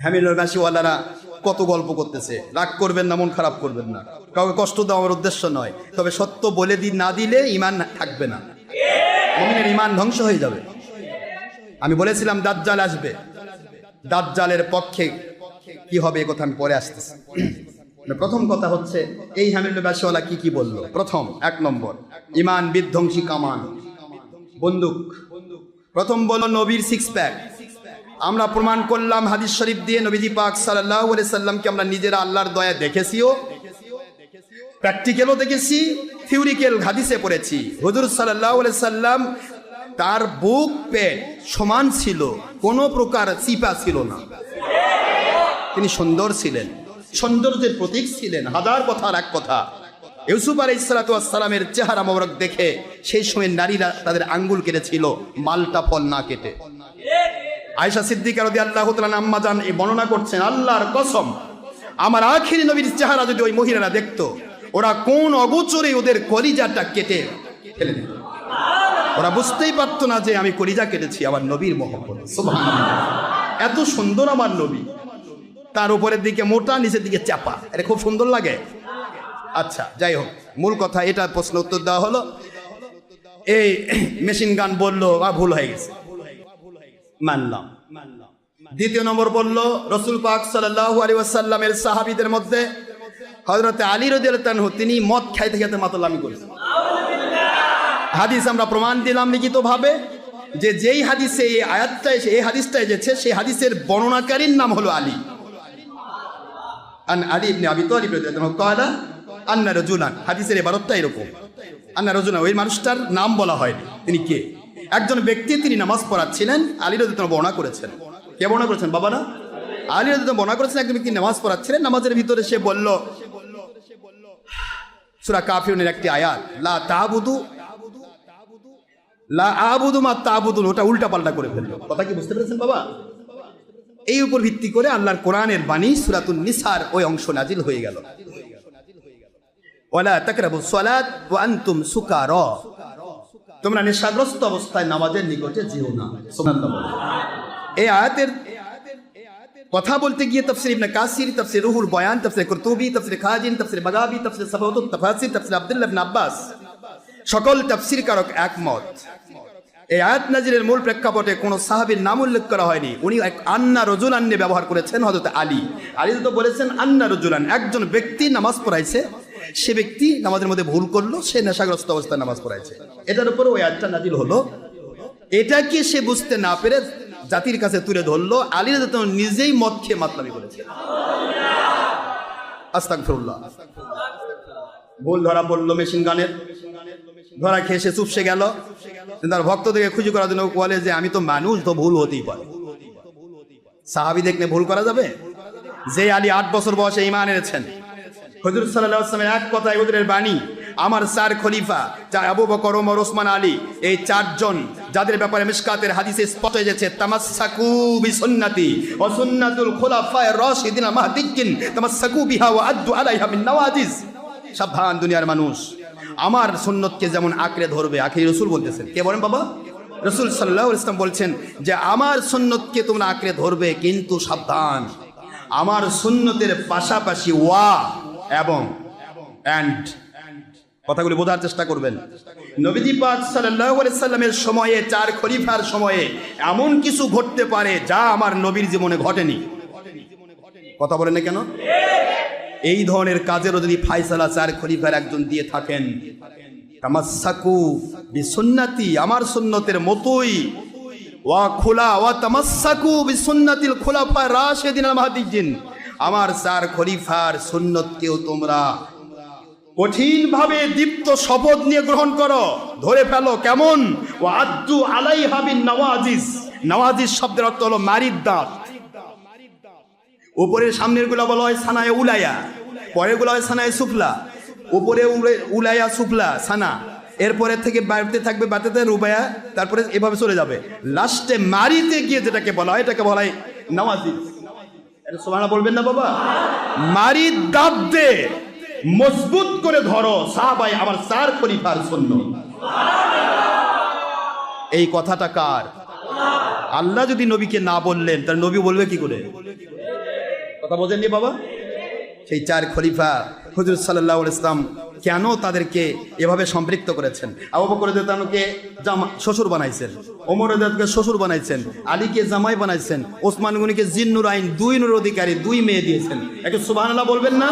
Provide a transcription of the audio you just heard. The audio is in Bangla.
হ্যামিলবাসীওয়ালারা কত গল্প করতেছে। রাগ করবেন না, মন খারাপ করবেন না। কাউকে কষ্ট দেওয়া আমার উদ্দেশ্য নয়, তবে সত্য বলে দি না দিলে ইমান থাকবে না। মমিনের ইমান ধ্বংস হয়ে যাবে। আমি বলেছিলাম, দাজ্জাল আসবে। দাজ্জালের পক্ষে কি হবে এ কথা আমি পরে আসতেছি। মানে প্রথম কথা হচ্ছে, এই হ্যামিলবাসীওয়ালা কি কি বলল? প্রথম, এক নম্বর ইমান বিধ্বংসী কামান। বন্দুক। প্রথম বলল, নবীর সিক্স প্যাক আমরা প্রমাণ করলাম হাদিস শরীফ দিয়ে নবীজি পাক সাল্লাহ সাল্লামকে আমরা নিজেরা আল্লাহর দয়া দেখেছিও প্র্যাকটিক্যালও দেখেছি থিওরিক্যাল হাদিসে পড়েছি। হুজুর সাল্লাহ সাল্লাম তার বুক, পেট সমান ছিল, কোনো প্রকার চিপা ছিল না। তিনি সুন্দর ছিলেন, সৌন্দর্যের প্রতীক ছিলেন, হাজার কথার এক কথা। ইউসুফ আলাই সালাতামের চেহারা মোবারক দেখে সেই সময় নারীরা তাদের আঙ্গুল কেটেছিল, মালটা ফল না কেটে। আয়সা সিদ্দিকার আল্লাহ আম্মা জান এই বর্ণনা করছেন, আল্লাহর কসম, আমার আখিরি নবীর চেহারা যদি ওই মহিলারা দেখতো, ওরা কোন অগোচরে ওদের কলিজাটা কেটে ফেলে দিত। ওরা বুঝতেই পারতো না যে আমি কলিজা কেটেছি আমার নবীর মোহাম্মদ এত সুন্দর আমার নবী। তার উপরের দিকে মোটা, নিচের দিকে চাপা। এটা খুব সুন্দর লাগে। আচ্ছা যাই হোক, মূল কথা এটা প্রশ্ন উত্তর দেওয়া হলো। এই মেশিন গান বলল বা ভুল হয়ে গেছে। মানলাম। দ্বিতীয় নম্বর বলল, রসুল পাক ওয়াসাল্লামের সাহাবিদের মধ্যে হজরতে আলী রদিয়ালহু তিনি মদ খাইতে খাইতে মাতলামি করেছেন হাদিস আমরা প্রমাণ দিলাম লিখিত ভাবে যে যেই হাদিসে এই আয়াতটা এসে এই হাদিসটা এসেছে, সেই হাদিসের বর্ণনাকারীর নাম হলো আলী। আন আলী ইবনে আবি তালিব রাদিয়াল্লাহু ক্বালা আন্না রাজুলান, হাদিসের ইবারতটা এরকম। আন্না রাজুলান, ওই মানুষটার নাম বলা হয়নি। তিনি কে? একজন ব্যক্তি তিনি নামাজ পড়াচ্ছিলেন, আলী বর্ণনা করেছেন। কে বর্ণনা করেছেন বাবা না আলী বর্ণনা করেছেন একজন ব্যক্তি নামাজ পড়াচ্ছিলেন, নামাজের ভিতরে সে বলল, সূরা কাফিরুনের একটি আয়াত, লা তাবুদু, লা আবুদু মা তাবুদুন, ওটা উল্টা পাল্টা করে ফেলল। কথা কি বুঝতে পেরেছেন, বাবা? এই উপর ভিত্তি করে আল্লাহর কোরআনের বাণী সুরাতুন নিসার ওই অংশ নাজিল হয়ে গেল। ওয়ালা তাকরাবু সালাত ওয়া আনতুম সুকারা। তোমরা নেশাগ্রস্ত অবস্থায় নামাজের নিকটে যেও না। এই আয়াতের কথা বলতে গিয়ে তাফসির ইবনে কাসির, তাফসির রুহুল বয়ান, তাফসির কুরতুবি, তাফসির খাজিন, তাফসির বাগাবি, তাফসির সাবাতুত তাফাসির তাফসির আব্দুল্লাহ ইবনে আব্বাস, সকল তফসির কারক একমত। এই আয়াত নাজিরের মূল প্রেক্ষাপটে কোনো সাহাবীর নাম উল্লেখ করা হয়নি। উনি এক আন্না রজুলান নিয়ে ব্যবহার করেছেন হযরত আলী। আলী তো বলেছেন আন্না রজুলান, একজন ব্যক্তি নামাজ পড়াইছে সে ব্যক্তি নামাজের মধ্যে ভুল করল, সে নেশাগ্রস্ত অবস্থায় নামাজ পড়াইছে। এটার উপরে ওই আয়াতটা নাজিল হলো। এটাকে সে বুঝতে না পেরে জাতির কাছে তুলে ধরলো। আলী তাআলা নিজেই মদ খেয়ে মাতলামি করেছে। আস্তাগফিরুল্লাহ। ভুল ধরা পড়ল মেশিন গানের ধরা খেয়ে সে চুপসে গেল। তার ভক্ত থেকে খুশি করার জন্য বলে যে, আমি তো মানুষ, তো ভুল হতেই পারে। সাহাবি দেখলে ভুল করা যাবে? যে আলী আট বছর বয়সে ইমান এনেছেন হজরত সাল্লাহ আসলামের এক কথায় ওদের বাণী, আমার চার খলিফা যা আবু বকর, ওমর, ওসমান, আলী, এই চারজন, যাদের ব্যাপারে মিশকাতের হাদিসে স্পষ্ট হয়ে যাচ্ছে তামাসসাকু বিসুন্নতি ওয়া সুন্নাতুল খুলাফায়ে রাশিদিন মাহদিকিন তামাসসাকু বিহা ওয়া আলাইহা মিন নওয়াজিজ। সাবধান দুনিয়ার মানুষ। আমার সুন্নতকে যেমন আঁকড়ে ধরবে, আখিরি রসুল বলতেছেন। কে বলেন বাবা? রসুল সাল্লাহ ইসলাম বলছেন যে, আমার সুন্নতকে তোমরা আঁকড়ে ধরবে, কিন্তু সাবধান। আমার সুন্নতের পাশাপাশি ওয়া এবং অ্যান্ড কথাগুলি বোঝার চেষ্টা করবেন। নবীজি পাক সাল্লামের সময়ে, চার খলিফার সময়ে এমন কিছু ঘটতে পারে যা আমার নবীর জীবনে ঘটেনি। কথা বলেন না কেন? এই ধরনের কাজেরও যদি ফাইসালা চার খলিফার একজন দিয়ে থাকেন, তামাসাকু বিসুন্নাতি, আমার সুন্নতের মতোই। ওয়া খোলা ওয়া তামাসাকু বিসুন্নাতিল খোলাফা রাশেদিন আল মাহদিজিন আমার চার খলিফার সুন্নতকেও তোমরা কঠিন ভাবে দীপ্ত শপথ নিয়ে গ্রহণ করো। ধরে ফেলো কেমন? ও আদ্দু আলাই হাবিন নওয়াজিজ। নওয়াজিজ শব্দের অর্থ হলো মারিদ দাঁত। উপরের সামনেরগুলা বলা হয় সানায় উলায়া পরেরগুলা হয় সানায় সুফলা। উপরে উলে- উলায়া সুফলা, সানা। এরপরে থেকে বাড়তে থাকবে, বাড়তে রুবায়া তারপরে এভাবে চলে যাবে। লাস্টে মারিতে গিয়ে যেটাকে বলা হয়, এটাকে বলা হয় নওয়াজিজ। এটা সোমানা বলবেন না বাবা। মারি দাঁত দে মজবুত করে ধরো সাহাবাই আমার চার পরিবার শূন্য এই কথাটা কার? আল্লাহ যদি নবীকে না বললেন, তাহলে নবী বলবে কি করে? কথা বোঝেননি বাবা? সেই চার খলিফা হুজুর সাল্লাহ ইসলাম কেন তাদেরকে এভাবে সম্পৃক্ত করেছেন? আবু বকর তানুকে জামা শ্বশুর বানাইছেন, ওমর শ্বশুর বানাইছেন, আলীকে জামাই বানাইছেন, ওসমান গনিকে জিন্নুর আইন দুই নুর অধিকারী দুই মেয়ে দিয়েছেন। একটু সুবাহ বলবেন না?